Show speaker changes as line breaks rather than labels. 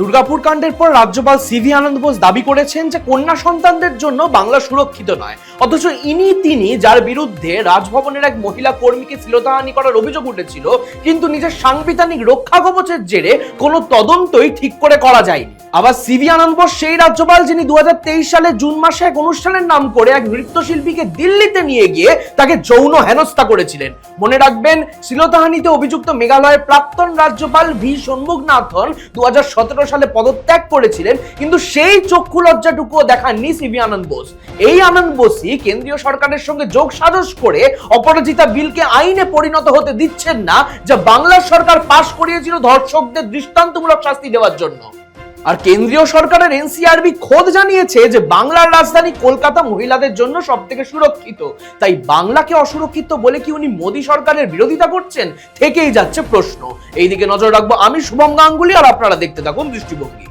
দুর্গাপুর কাণ্ডের পর রাজ্যপাল সিভি আনন্দ বোস দাবি করেছেন যে কন্যা সন্তানদের জন্য বাংলা সুরক্ষিত নয়। অথচ ইনি তিনি যার বিরুদ্ধে রাজভবনের এক মহিলা কর্মীকে শ্লীলতাহানি করার অভিযোগ উঠেছিল, কিন্তু নিজের সাংবিধানিক রক্ষা কবচের জেরে কোনো তদন্তই ঠিক করে করা যায়নি। আবার সিভি আনন্দ বোস সেই রাজ্যপাল যিনি দু হাজার তেইশ সালে জুন মাসে এক অনুষ্ঠানের নাম করে এক নৃত্যশিল্পীকে দিল্লিতে নিয়ে গিয়ে তাকে যৌন হেনস্থা করেছিলেন। মনে রাখবেন, শ্লীলতাহানিতে অভিযুক্ত মেঘালয়ের প্রাক্তন রাজ্যপাল ভি সন্মুখনাথন দু হাজার সতেরো সালে পদত্যাগ করেছিলেন, কিন্তু সেই চক্ষু লজ্জাটুকুও দেখাননি সিভি আনন্দ বোস। এই আনন্দ বোসই কেন্দ্রীয় সরকারের সঙ্গে যোগ সাজস করে অপরাজিতা বিলকে আইনে পরিণত হতে দিচ্ছেন না, যা বাংলা সরকার পাশ করিয়েছিল ধর্ষকদের দৃষ্টান্তমূলক শাস্তি দেওয়ার জন্য। আর কেন্দ্রীয় সরকারের এনসিআরবি খোদ জানিয়েছে যে বাংলার রাজধানী কলকাতা মহিলাদের জন্য সব থেকে সুরক্ষিত। তাই বাংলাকে অসুরক্ষিত বলে কি উনি মোদী সরকারের বিরোধিতা করছেন? থেকেই যাচ্ছে প্রশ্ন। এইদিকে নজর রাখব আমি শুভম গাঙ্গুলি আর আপনারা দেখতে থাকুন দৃষ্টিভঙ্গি।